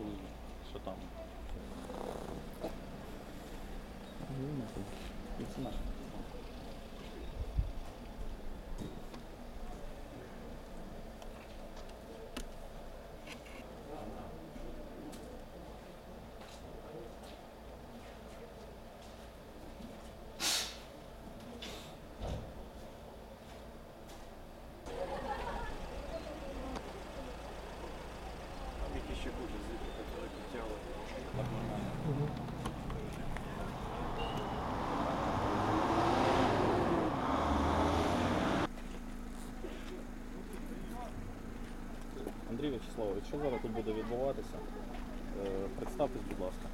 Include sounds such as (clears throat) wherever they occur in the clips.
коли що там. Ну, і це наше. Андрій Вячеславович, що зараз тут буде відбуватися? Е, Представтесь, будь ласка.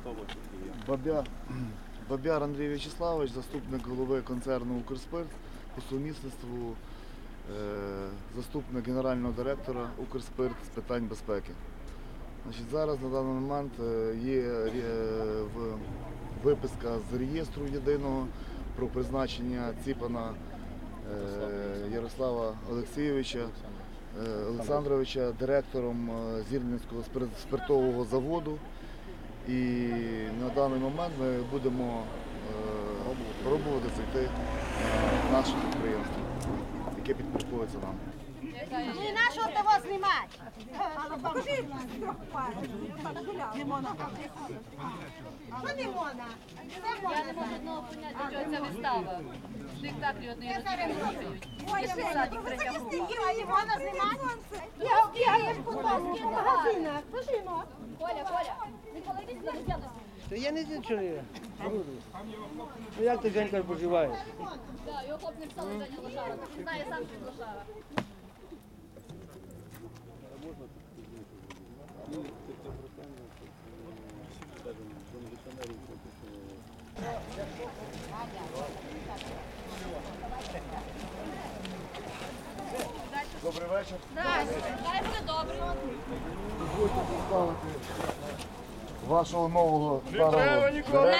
Хто ви такі є? Бабя, (clears throat) Бабяр Андрій Вячеславович, заступник голови концерну Укрспирт по сумісництву, е, заступник генерального директора Укрспирт з питань безпеки. Значить, зараз на даний момент е, є виписка з реєстру єдиного про призначення Ціпана Ярослава Олексійовича Олександровича директором е, Зірненського спиртового заводу. І на даний момент ми будемо е, пробувати зайти на наше підприємство, яке підпорядковується нам. Нашого того знімати. Не можна. Що не можна? Я не можу одного поняття, чого ця вистава. Спектаклі одної розповідають. Я. Коля, не сядеш. Та я не. Ну як ти Женька поживаєш? Да, його хлоп не Женя Лошара, знає сам, що він Лошара. Добрий вечір. Хай буде добре. Дозвольте представити вашого нового старого директора.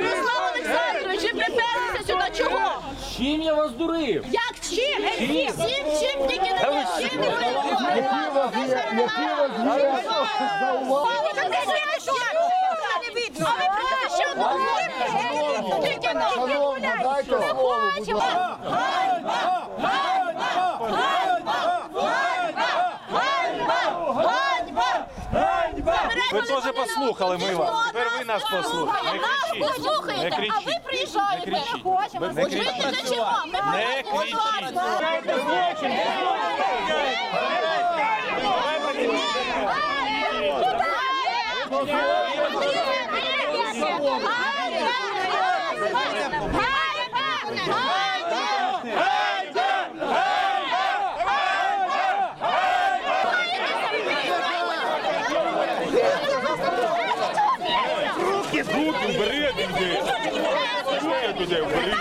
Ярослав Олександрович, ви приперлися сюди чого? Чим я? Як чим? Всім, всім, чим? Тільки не те, чим? Не є, які у вас є зауваження? А ви просто ще одну. Тільки не Шановна, дайте слово, будь ласка. Ви теж послухали, ми вас. Тепер ви нас послухайте. Не кричіть. Не кричіть. а ви приїжджаєте. Не кричіть. Хочемо. Не кричіть. Ви для чого? Ми Не кричіть. Руки вбери туди. Руки туди вбери.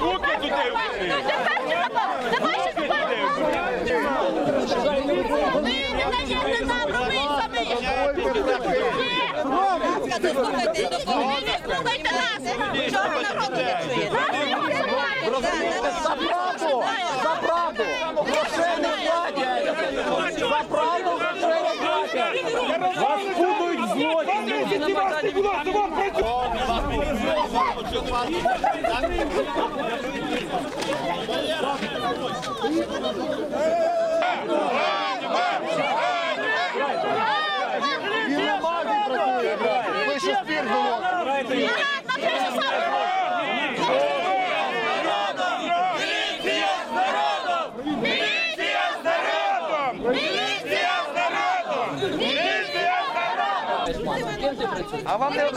Руки туди вбери. Давай ще тепер. Ви не даєте нам робити самі. Ви слухайте нас. Чого народу не чує? За правду! За правду! Грошей не платять! За правду грошей не платять! Вас будуть злодії! Він на маві працює, брат. Ви ще спір говорите. А вам не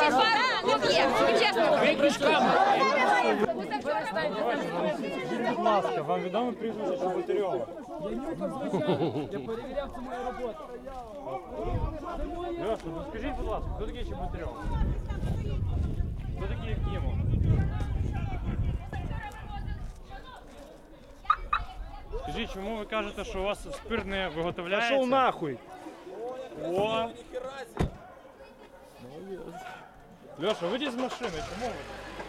Будь ласка, вам відомо прізвище Чеботарьова? Я перевіряв, це моя робота. Ну скажіть, будь ласка, хто такий Чеботарьов? Хто такий Якимов? Скажіть, чому ви кажете, що у вас спирт не виготовляється? Пішов нахуй! О! Леша, выйди из машины, чему ви?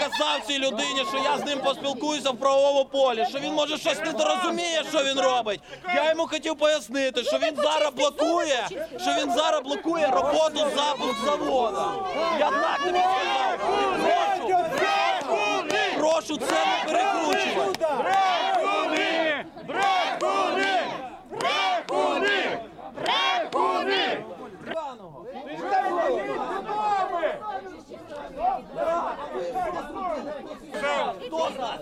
Казав цій людині, що я з ним поспілкуюся в правовому полі, що він може щось не розуміє, що він робить. Я йому хотів пояснити, що він зараз блокує, що він зараз блокує роботу запуск заводу. Я так тобі сказав. Прошу, прошу це не перекручувати.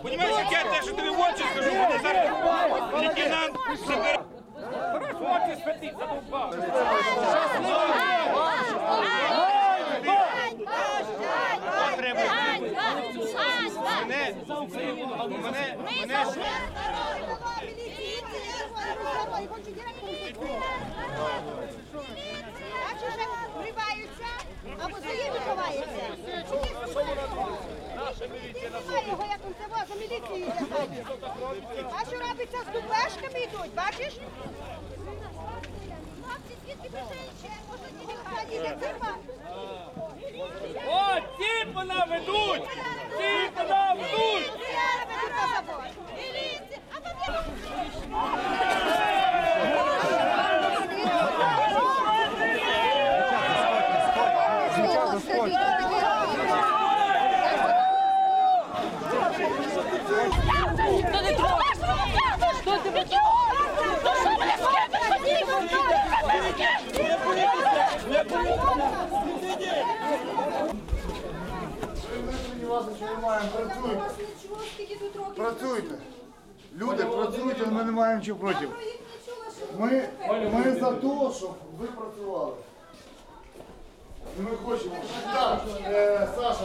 Понимаешь, як я те, що тобі в очі скажу, буде зараз лейтенант забере. В очі святить, задовбав. Мене, мене, мене О, ці вона ведуть! Ці вона ведуть! Міліція! А там Та не трогай! Що ти мені? Ну що мене Працюйте. Люди, працюйте, ми не маємо чого проти. Ми, ми за те, щоб ви працювали. І ми хочемо. Так, е, Саша.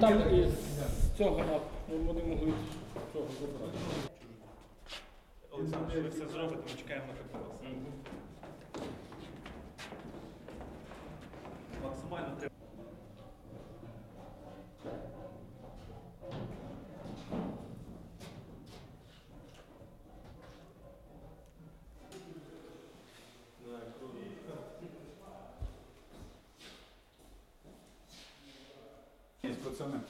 Там із цього на- вони могли цього забрати. Олександр, ви все зробите, ми чекаємо на КПС. Максимально треба. Есть, пацаны.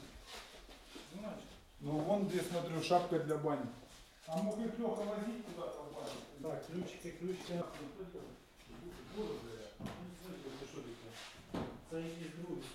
Ну, вон где, смотрю, шапка для бани. А мог их Леха возить куда-то в баню? Да, ключики, ключики. Це її друзі.